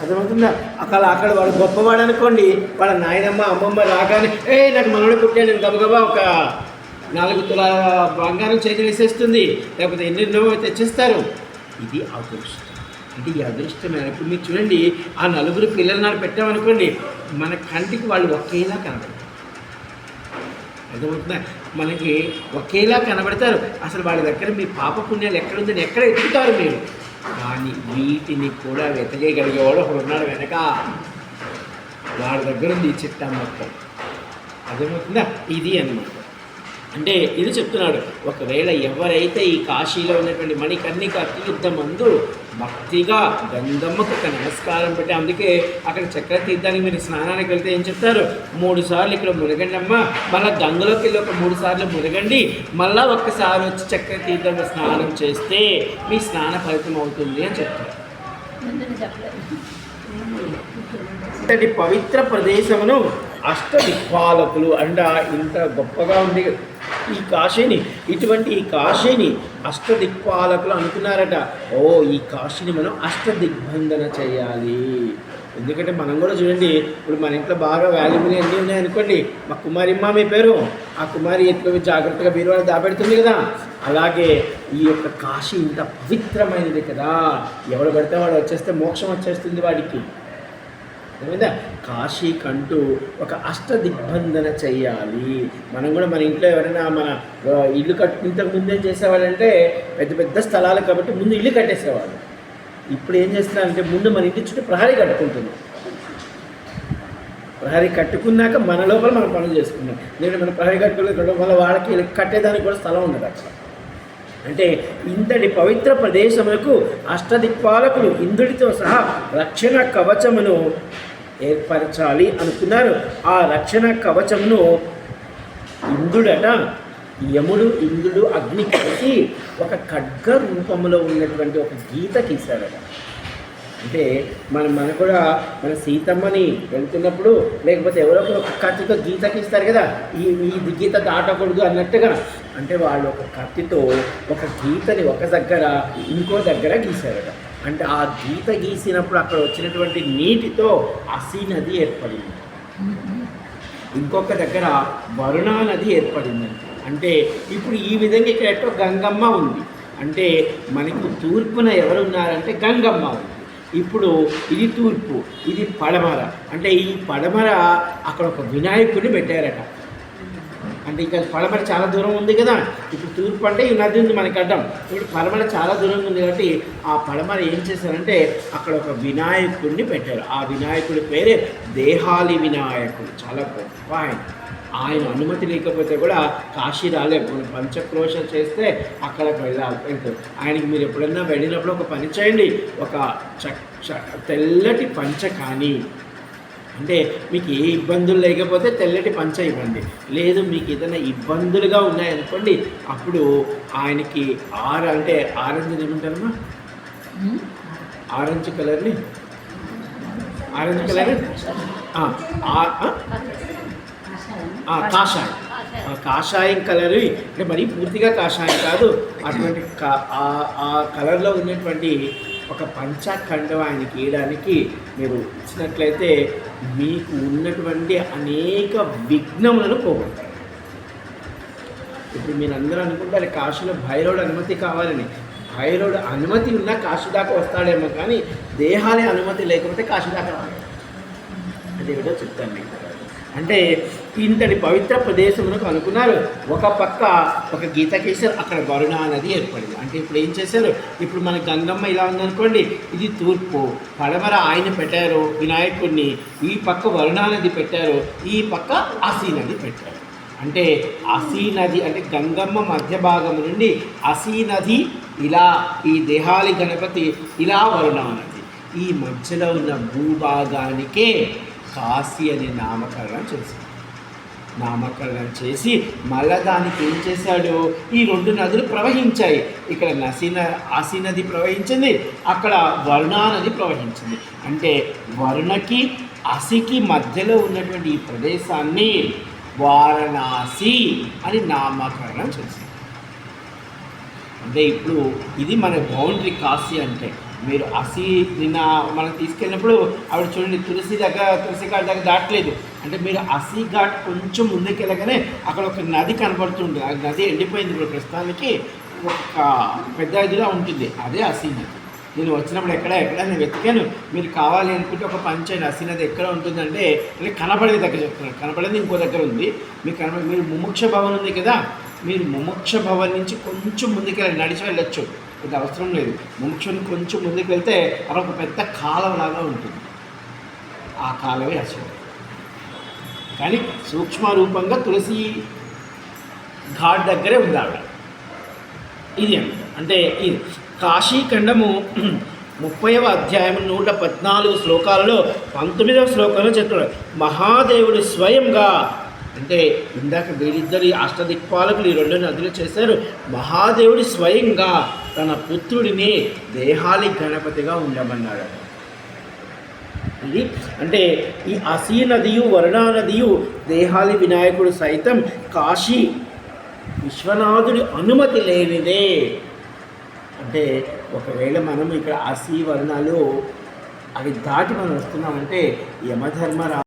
అర్థమవుతుందా? అక్కడ అక్కడ వాడు గొప్పవాడు అనుకోండి వాళ్ళ నాయనమ్మ అమ్మమ్మ రాగానే ఏ నాకు మనోడు పుట్టాడు గబగబా ఒక నాలుగు తుల బంగారం చేతి వేసేస్తుంది లేకపోతే ఎన్నెన్నో తెచ్చిస్తారు? ఇది అదృష్టం. అంటే ఈ అదృష్టమైన ఇప్పుడు మీరు చూడండి ఆ నలుగురు పిల్లలు నాడు పెట్టామనుకోండి మన కంటికి వాళ్ళు ఒకేలా కనబడతారు. అర్థమవుతుందా? మనకి ఒకేలా కనబడతారు. అసలు వాళ్ళ దగ్గర మీ పాప పుణ్యాలు ఎక్కడుందని ఎక్కడ ఎత్తుతారు మీరు? కానీ వీటిని కూడా వెతకగలిగేవాడు ఒకడు ఉన్నాడు వెనక. వాడి దగ్గర ఉంది ఈ చిట్టా మొత్తం అర్థమవుతుందా? ఇది అనమాట అంటే ఇది చెప్తున్నాడు ఒకవేళ ఎవరైతే ఈ కాశీలో ఉన్నటువంటి మణికర్ణిక తీర్థమందు భక్తిగా గంధమ్మకు ఒక నమస్కారం పెట్టి అందుకే అక్కడ చక్ర తీర్థానికి మీరు స్నానానికి వెళ్తే ఏం చెప్తారు? మూడు సార్లు ఇక్కడ మునగండి అమ్మ మళ్ళీ గంగలోకి వెళ్ళి ఒక మూడు సార్లు మునగండి మళ్ళీ ఒక్కసారి వచ్చి చక్ర తీర్థంలో స్నానం చేస్తే మీ స్నాన ఫలితం అవుతుంది అని చెప్తారు. పవిత్ర ప్రదేశమును అష్టదిక్పాలకులు అండ ఇంత గొప్పగా ఉంది ఈ కాశీని ఇటువంటి ఈ కాశీని అష్టదిక్పాలకులు అనుకున్నారట. ఓ ఈ కాశీని మనం అష్టదిగ్బంధన చేయాలి. ఎందుకంటే మనం కూడా చూడండి ఇప్పుడు మన ఇంట్లో బాగా వాల్యుబుల్ అన్నీ ఉన్నాయనుకోండి మా కుమారిమ్మ మీ పేరు ఆ కుమారి ఎత్తుకు జాగ్రత్తగా బీరువాళ్ళు దాపెడుతుంది కదా. అలాగే ఈ యొక్క కాశీ ఇంత పవిత్రమైనది కదా. ఎవడు పడితే వాడు వచ్చేస్తే మోక్షం వచ్చేస్తుంది వాడికి. అర్థమైందా? కాశీ కంటూ ఒక అష్ట దిగ్బంధన చెయ్యాలి. మనం కూడా మన ఇంట్లో ఎవరైనా మన ఇల్లు కట్టు ఇంతకు ముందే చేసేవాళ్ళంటే పెద్ద పెద్ద స్థలాలు కాబట్టి ముందు ఇల్లు కట్టేసేవాళ్ళు. ఇప్పుడు ఏం చేస్తున్నారంటే ముందు మన ఇంటి చుట్టూ ప్రహరీ కట్టుకుంటుంది ప్రహరీ కట్టుకున్నాక మన లోపల మనం పనులు చేసుకున్నాం నేను మన ప్రహరీ కట్టుకోలేదు వల్ల వాళ్ళకి కట్టేదానికి కూడా స్థలం ఉండదు అట్లా అంటే ఇంతటి పవిత్ర ప్రదేశములకు అష్టదిక్పాలకులు ఇంద్రుడితో సహా రక్షణ కవచమును ఏర్పరచాలి అనుకున్నారు. ఆ రక్షణ కవచమును ఇంద్రుడట యముడు ఇంద్రుడు అగ్ని కలిసి ఒక ఖడ్గ రూపంలో ఉన్నటువంటి ఒక గీత గీశాడట అంటే మన మన కూడా మన సీతమ్మని వెళ్తున్నప్పుడు లేకపోతే ఎవరో ఒకరు ఒక కత్తితో గీత గీస్తారు కదా ఈ ఈ గీత దాటకూడదు అన్నట్టుగా. అంటే వాళ్ళు ఒక కత్తితో ఒక గీతని ఒక దగ్గర ఇంకో దగ్గర గీశారట. అంటే ఆ గీత గీసినప్పుడు అక్కడ వచ్చినటువంటి నీటితో అసీ నది ఏర్పడింది. ఇంకొక దగ్గర వరుణా నది ఏర్పడింది. అంటే ఇప్పుడు ఈ విధంగా ఇక్కడ ఎట్టో గంగమ్మ ఉంది. అంటే మనకు తూర్పున ఎవరు ఉన్నారంటే గంగమ్మ ఉంది. ఇప్పుడు ఇది తూర్పు ఇది పడమర. అంటే ఈ పడమర అక్కడ ఒక వినాయకుడిని పెట్టారట. అంటే ఇక పడమర చాలా దూరం ఉంది కదా. ఇప్పుడు తూర్పు అంటే ఈ నది ఉంది మనకి అడ్డం ఇప్పుడు పడమర చాలా దూరంగా ఉంది కాబట్టి ఆ పడమర ఏం చేశారంటే అక్కడ ఒక వినాయకుడిని పెట్టారు. ఆ వినాయకుడి పేరే దేహాలి వినాయకుడు. చాలా గొప్ప ఆయన. ఆయన అనుమతి లేకపోతే కూడా కాశీ రాలేము. మనం పంచక్రోశ చేస్తే అక్కడికి వెళ్ళాలి. వెళ్తాం ఆయనకి మీరు ఎప్పుడన్నా వెళ్ళినప్పుడు ఒక పని చేయండి. ఒక చ చ- తెల్లటి పంచ కానీ. అంటే మీకు ఏ ఇబ్బందులు లేకపోతే తెల్లటి పంచ ఇవ్వండి. లేదు మీకు ఏదైనా ఇబ్బందులుగా ఉన్నాయనుకోండి అప్పుడు ఆయనకి ఆర అంటే ఆరెంజ్ ఏమంటారమ్మా ఆరెంజ్ కలర్ని? Orange colour? కాషాయం. ఆ కాషాయం కలర్ అంటే మరీ పూర్తిగా కాషాయం కాదు. అటువంటి కా ఆ- కలర్లో ఉన్నటువంటి ఒక పంచఖండం ఆయనకి గీయడానికి మీరు ఇచ్చినట్లయితే మీకు ఉన్నటువంటి అనేక విఘ్నములను పోగొట్టారు ఇప్పుడు మీరు అందరూ అనుకుంటారు కాశీలో భైరవుడు అనుమతి కావాలని. భైరవుడు అనుమతి ఉన్నా కాశీ దాకా వస్తాడేమో కానీ దేహాలే అనుమతి లేకపోతే కాశీ దాకా రాడు. అది చెప్తాను మీకు. అంటే ఇంతటి పవిత్ర ప్రదేశమునకు అనుకున్నారు. ఒక పక్క ఒక గీత గీశారు అక్కడ వరుణ నది ఏర్పడింది. అంటే ఇప్పుడు ఏం చేశారు? ఇప్పుడు మన గంగమ్మ ఇలా ఉందనుకోండి ఇది తూర్పు. పడమర ఆయన పెట్టారు వినాయకుడిని ఈ పక్క వరుణా నది పెట్టారు ఈ పక్క అసీ నది పెట్టారు. అంటే అసీ నది అంటే గంగమ్మ మధ్య భాగం నుండి అసీ నది ఇలా ఈ దేహాలి గణపతి ఇలా వరుణా నది. ఈ మధ్యలో ఉన్న భూభాగానికే కాశీ అనే నామకరణం చేసింది నామకరణం చేసి మళ్ళా దానికి ఏం చేశాడు? ఈ రెండు నదులు ప్రవహించాయి. ఇక్కడ నసీన ఆసీ నది ప్రవహించింది అక్కడ వరుణా నది ప్రవహించింది. అంటే వరుణకి అసికి మధ్యలో ఉన్నటువంటి ఈ ప్రదేశాన్ని వారణాసి అని నామకరణం చేసింది అంటే ఇప్పుడు ఇది మన బౌండరీ కాశీ అంటే. మీరు అసి నిన్న మనం తీసుకెళ్ళినప్పుడు ఆవిడ చూడండి తులసి దగ్గర తులసి కాడ దగ్గర దాటలేదు. అంటే మీరు అసీ ఘాట్ కొంచెం ముందుకెళ్ళగానే అక్కడ ఒక నది కనబడుతుంది ఆ నది ఎండిపోయింది ఇప్పుడు ప్రస్తుతానికి. ఒక పెద్ద ఇదిలా ఉంటుంది. అదే అసీ నది. నేను వచ్చినప్పుడు ఎక్కడ ఎక్కడ నేను వెతికాను. మీరు కావాలి అనుకుంటే ఒక పంచాయతీ చేయండి అసీ నది ఎక్కడ ఉంటుందంటే అంటే కనబడే దగ్గర చెప్తున్నాను. కనబడేది ఇంకో దగ్గర ఉంది. మీకు కనబడ మీరు ముముక్ష భవన్ ఉంది కదా మీరు ముముక్ష భవన్ నుంచి కొంచెం ముందుకెళ్ళి నడిచి వెళ్ళొచ్చు. ఇది అవసరం లేదు. ముముక్షని కొంచెం ముందుకు వెళ్తే అక్కడ ఒక పెద్ద కాలువలాగా ఉంటుంది. ఆ కాలమే అసలు కానీ సూక్ష్మ రూపంగా తులసి ఘాట్ దగ్గరే ఉంది ఆవిడ. ఇది అంటే ఇది కాశీఖండము ముప్పైవ అధ్యాయం నూట పద్నాలుగు శ్లోకాలలో పంతొమ్మిదవ శ్లోకంలో చెప్తున్నాడు. మహాదేవుడు స్వయంగా అంటే ఇందాక వీరిద్దరి అష్టదిక్పాలకులు ఈ రెండు నదులు చేశారు. మహాదేవుడు స్వయంగా తన పుత్రుడిని దేహాలి గణపతిగా ఉండమన్నాడు. ఇది అంటే ఈ అసీ నదియు వరుణా నదియు దేహాలి వినాయకుడు సైతం కాశీ విశ్వనాథుడి అనుమతి లేనిదే. అంటే ఒకవేళ మనం ఇక్కడ అసీ వర్ణాలు అవి దాటి మనం వస్తున్నామంటే యమధర్మరా